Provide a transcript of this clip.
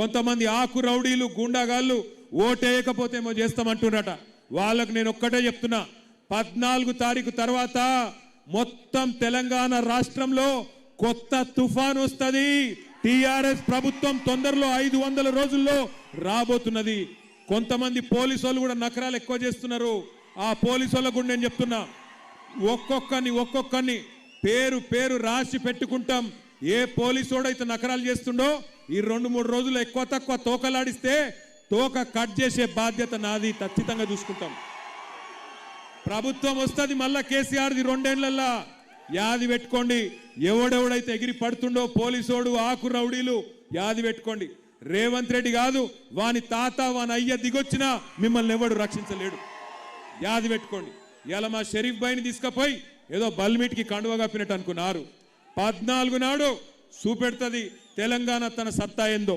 కొంతమంది ఆకు రౌడీలు గుండాగాళ్ళు ఓటేయకపోతే ఏమో చేస్తామంటున్నట వాళ్ళకు నేను ఒక్కటే చెప్తున్నా. పద్నాలుగు తారీఖు తర్వాత మొత్తం తెలంగాణ రాష్ట్రంలో కొత్త తుఫాన్ వస్తుంది. టిఆర్ఎస్ ప్రభుత్వం తొందరలో ఐదు వందల రోజుల్లో రాబోతున్నది. కొంతమంది పోలీసు వాళ్ళు కూడా నకరాలు ఎక్కువ చేస్తున్నారు. ఆ పోలీసు వాళ్ళకు కూడా నేను చెప్తున్నా. ఒక్కొక్కరిని ఒక్కొక్కరిని పేరు పేరు రాసి పెట్టుకుంటాం. ఏ పోలీసోడైతే నకరాలు చేస్తుండో ఈ రెండు మూడు రోజులు ఎక్కువ తక్కువ తోకలాడిస్తే తోక కట్ చేసే బాధ్యత నాది ఖచ్చితంగా చూసుకుంటాం. ప్రభుత్వం వస్తుంది మళ్ళా కేసీఆర్ది రెండేళ్ళల్లా. యాది పెట్టుకోండి ఎవడెవడైతే ఎగిరి పడుతుండో పోలీసోడు ఆకు రౌడీలు యాది పెట్టుకోండి. రేవంత్ రెడ్డి కాదు వాని తాత వాని అయ్య దిగొచ్చినా మిమ్మల్ని ఎవడు రక్షించలేడు. యాది పెట్టుకోండి. ఇలా మా షరీఫ్ బాయిని తీసుకుపోయి ఏదో బల్మిట్కి కండువ కప్పినట్టు అనుకున్నారు. పద్నాలుగు నాడు చూపెడుతుంది తెలంగాణ తన సత్తా ఏందో.